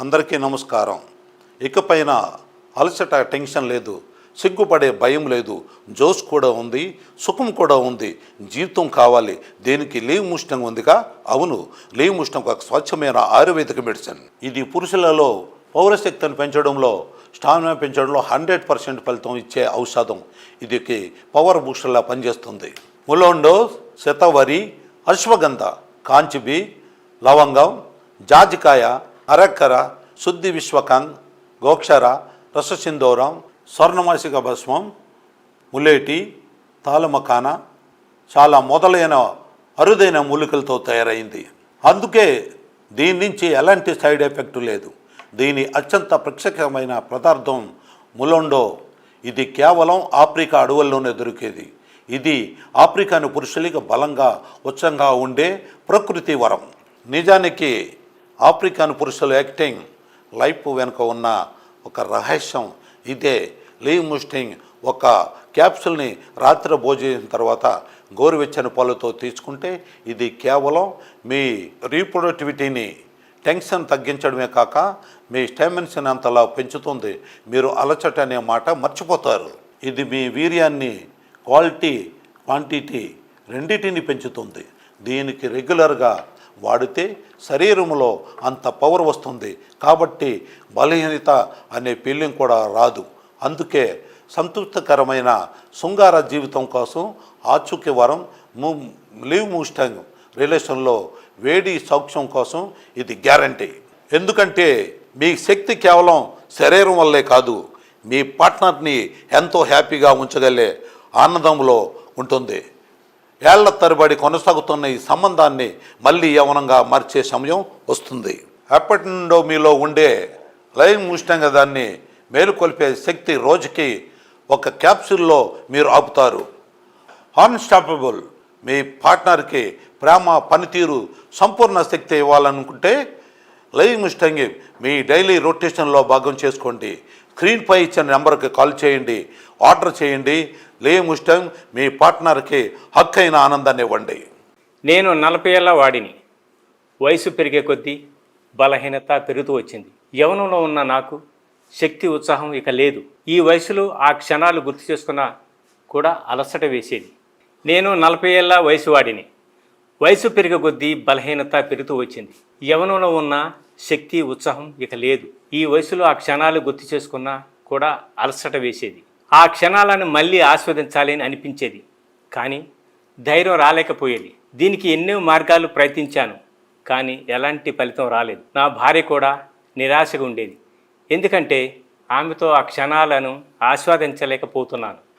అందరికీ నమస్కారం. ఇకపైన అలసట టెన్షన్ లేదు. సిగ్గుపడే భయం లేదు. జోష్ కూడా ఉంది సుఖం కూడా ఉంది. జీవితం కావాలి. దేనికి లీవ్ ముష్టం ఉందిగా? అవును. లీవ్ ముష్టం ఒక స్వచ్ఛమైన ఆయుర్వేదిక మెడిసిన్. ఇది పురుషులలో పౌరశక్తిని పెంచడంలో స్టామినా పెంచడంలో హండ్రెడ్ పర్సెంట్ ఫలితం ఇచ్చే ఔషధం. ఇదికి పవర్ బూస్టర్లా పనిచేస్తుంది. ములోండో శతవరి అశ్వగంధ కాంచిబి లవంగం జాజికాయ అరక్కర శుద్ధి విశ్వకంగ్ గోక్షర రససిందోరం స్వర్ణమాసిక భస్మం ములేటి తాళమకాన చాలా మొదలైన అరుదైన మూలికలతో తయారైంది. అందుకే దీని నుంచి ఎలాంటి సైడ్ ఎఫెక్ట్ లేదు. దీని అత్యంత ప్రత్యేకమైన పదార్థం ములోండో. ఇది కేవలం ఆఫ్రికా అడవుల్లోనే దొరికేది. ఇది ఆఫ్రికాను పురుషులకి బలంగా ఉచ్చంగా ఉండే ప్రకృతి వరం. నిజానికి ఆఫ్రికాను పురుషుల యాక్టింగ్ లైఫ్ వెనుక ఉన్న ఒక రహస్యం. ఇదే లీవ్ ముస్టింగ్ ఒక క్యాప్సుల్ని రాత్రి భోజనం తర్వాత గోరువెచ్చని పాలతో తీసుకుంటే ఇది కేవలం మీ రీప్రొడక్టివిటీని టెన్షన్ తగ్గించడమే కాక మీ స్టామిన్స్ని అంతలా పెంచుతుంది. మీరు అలచట అనే మాట మర్చిపోతారు. ఇది మీ వీర్యాన్ని క్వాలిటీ క్వాంటిటీ రెండింటిని పెంచుతుంది. దీనికి రెగ్యులర్గా వాడితే శరీరంలో అంత పవర్ వస్తుంది. కాబట్టి బలహీనత అనే ఫీలింగ్ కూడా రాదు. అందుకే సంతృప్తికరమైన శృంగార జీవితం కోసం ఆచూక్య వరం ము లీవ్ మూస్టంగ్ రిలేషన్లో వేడి సౌక్ష్యం కోసం ఇది గ్యారంటీ ఎందుకంటే మీ శక్తి కేవలం శరీరం వల్లే కాదు మీ పార్ట్నర్ని ఎంతో హ్యాపీగా ఉంచగలే ఆనందంలో ఉంటుంది. ఏళ్ళ తరబడి కొనసాగుతున్న ఈ సంబంధాన్ని మళ్ళీ యవనంగా మార్చే సమయం వస్తుంది. ఎప్పటి నుండో మీలో ఉండే లైన్ ముష్టంగా దాన్ని మేలుకొల్పే శక్తి రోజుకి ఒక క్యాప్సూల్లో మీరు ఆపుతారు. అన్స్టాపబుల్ మీ పార్ట్నర్కి ప్రేమ పనితీరు సంపూర్ణ శక్తి ఇవ్వాలనుకుంటే లైవ్ మిస్టంగి మీ డైలీ రొటేషన్లో భాగం చేసుకోండి. స్క్రీన్పై ఇచ్చిన నెంబర్కి కాల్ చేయండి. ఆర్డర్ చేయండి. లేవ్ ముస్టంగ్ మీ పార్ట్నర్కి హక్కైన ఆనందాన్ని ఇవ్వండి. నేను నలభై ఏళ్ళ వాడిని. వయసు పెరిగే కొద్దీ బలహీనత పెరుగుతూ వచ్చింది. యవనంలో ఉన్న నాకు శక్తి ఉత్సాహం ఇక లేదు. ఈ వయసులో ఆ క్షణాలు గుర్తు చేసుకున్నా కూడా అలసట వేసేది. నేను నలభై ఏళ్ళ వయసు వాడిని. వయసు పెరిగే కొద్దీ బలహీనత పెరుగుతూ వచ్చింది. యవనంలో ఉన్న శక్తి ఉత్సాహం ఇక లేదు. ఈ వయసులో ఆ క్షణాలు గుర్తు చేసుకున్నా కూడా అలసట వేసేది. ఆ క్షణాలను మళ్ళీ ఆస్వాదించాలి అని అనిపించేది. కానీ ధైర్యం రాలేకపోయేది. దీనికి ఎన్నో మార్గాలు ప్రయత్నించాను. కానీ ఎలాంటి ఫలితం రాలేదు. నా భార్య కూడా నిరాశగా ఉండేది. ఎందుకంటే ఆమెతో ఆ క్షణాలను ఆస్వాదించలేకపోతున్నాను.